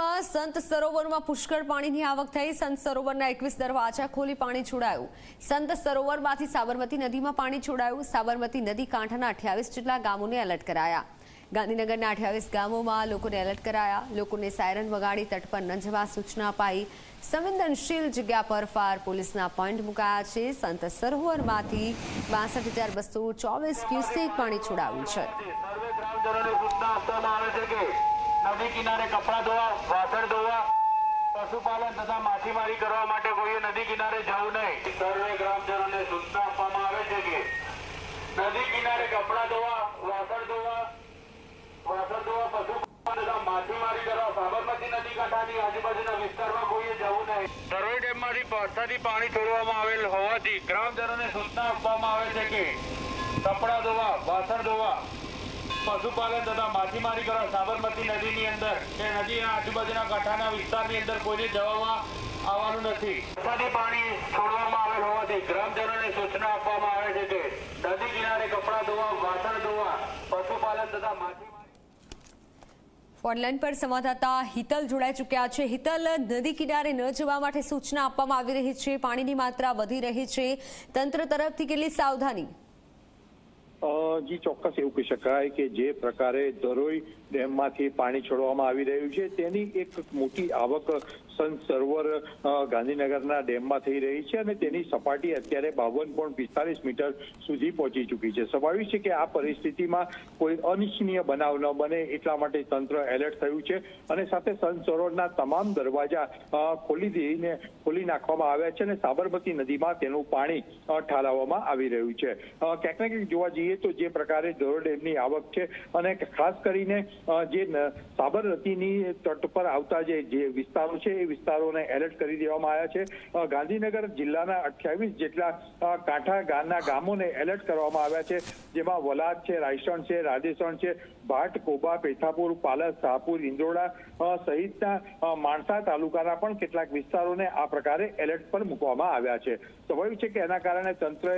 જિલ્લામાં સંત સરોવરમાં પુષ્કળ પાણીની આવક થઈ. સંત સરોવરના એકવીસ દરવાજા ખોલી પાણી છોડાયું. સંત સરોવરમાંથી સાબરમતી નદીમાં પાણી છોડાયું. સાબરમતી નદી કાંઠાના અઠ્યાવીસ જેટલા ગામોને એલર્ટ કરાયા. ગાંધીનગરના અઠ્યાવીસ ગામોમાં લોકોને એલર્ટ કરાયા. લોકોને સાયરન વગાડી તટ પર ન જવા સૂચના અપાઈ. સંવેદનશીલ જગ્યા પર ફાયર પોલીસના પોઈન્ટ મુકાયા છે. સંત સરોવરમાંથી બાસઠ હજાર બસો ચોવીસ ક્યુસેક પાણી છોડાવ્યું છે. નદી કિનારે કપડાં ધોવા, વાસણ ધોવા, પશુપાલન તથા માછીમારી કરવા માટે કોઈએ નદી કિનારે જવું નહીં. સર્વે ગ્રામજનોને સૂચના આપવામાં આવે છે કે નદી કિનારે કપડાં ધોવા, વાસણ ધોવા વાસણ ધોવા, પશુપાલન તથા માછીમારી કરવા, સાબરમતી નદી કાંઠાની આજુબાજુના વિસ્તારમાં કોઈએ જવું નહીં. સર્વે ડેમમાંથી વરસાદી પાણી છોડવામાં આવેલ હોવાથી ગ્રામજનોને સૂચના આપવામાં આવે છે કે કપડાં ધોવા, વાસણ ધોવા પશુપાલન તથા માછીમારી કરવા સાબરમતી નદીની અંદર કે નદીના આજુબાજુના કાંઠાના વિસ્તારની અંદર કોઈને જવામાં આવવાનું નથી. વરસાદી પાણી છોડવામાં આવેલ હોવાથી ગ્રામજનોને સૂચના આપવામાં આવે છે કે નદી કિનારે કપડાં ધોવા વાસણ ધોવા પશુપાલન તથા માછીમારી ફોનલાઈન પર સંવાદદાતા હિતલ જોડાઈ ચૂક્યા છે. હિતલ નદી કિનારે ન જવા માટે સૂચના આપવામાં આવી રહી છે. પાણીની માત્રા વધી રહી છે. તંત્ર તરફથી કેટલી સાવધાની? જી ચોક્કસ એવું કહી શકાય કે જે પ્રકારે ધરોઈ ડેમમાંથી પાણી છોડવામાં આવી રહ્યું છે. તેની એક મોટી આવક સંત સરોવર ગાંધીનગરના ડેમમાં થઈ રહી છે અને તેની સપાટી અત્યારે બાવન પોઈન્ટ પિસ્તાલીસ મીટર સુધી પહોંચી ચૂકી છે. સ્વાભાવિક છે કે આ પરિસ્થિતિમાં કોઈ અનિચ્છનીય બનાવ ન બને એટલા માટે તંત્ર એલર્ટ થયું છે અને સાથે સંત સરોવરના તમામ દરવાજા ખોલી દઈને ખોલી નાખવામાં આવ્યા છે અને સાબરમતી નદીમાં તેનું પાણી ઠાલવવામાં આવી રહ્યું છે. ક્યાંક ને ક્યાંક જોવા જઈએ તો જે પ્રકારે ધોરો ડેમની આવક છે અને ખાસ કરીને જે સાબરમતીની તટ પર આવતા જે જે વિસ્તારો છે, એ વિસ્તારોને એલર્ટ કરી દેવામાં આવ્યા છે. ગાંધીનગર જિલ્લાના અઠ્યાવીસ જેટલા કાંઠા ગામના ગામોને એલર્ટ કરવામાં આવ્યા છે. જેમાં વલાદ છે, રાયસણ છે, રાધેસણ છે, ભાટ, કોબા, પેથાપુર પાલસ શાહપુર ઇન્દ્રોડા સહિતના માણસા તાલુકાના પણ કેટલાક વિસ્તારોને આ પ્રકારે એલર્ટ પર મૂકવામાં આવ્યા છે. સ્વાભાવિક છે કે એના કારણે તંત્રએ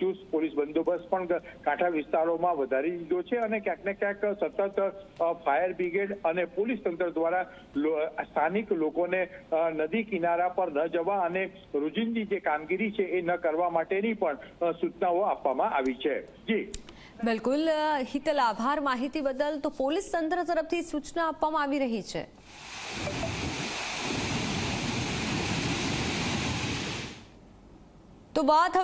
ચુસ્ત પોલીસ બંદોબસ્ત પણ કાંઠા વિસ્તારોમાં વધારી દીધો છે અને ક્યાંક ને ક્યાંક સતત ફાયર બ્રિગેડ અને પોલીસ તંત્ર દ્વારા સ્થાનિક લોકોને નદી કિનારા પર ન જવા અને રોજિંદી જે કામગીરી છે એ ન કરવા માટેની પણ સૂચનાઓ આપવામાં આવી છે. જી. બિલકુલ હિતલ, આભાર માહિતી બદલ. તો પોલીસ તંત્ર તરફથી સૂચના આપવામાં આવી રહી છે. તો વાત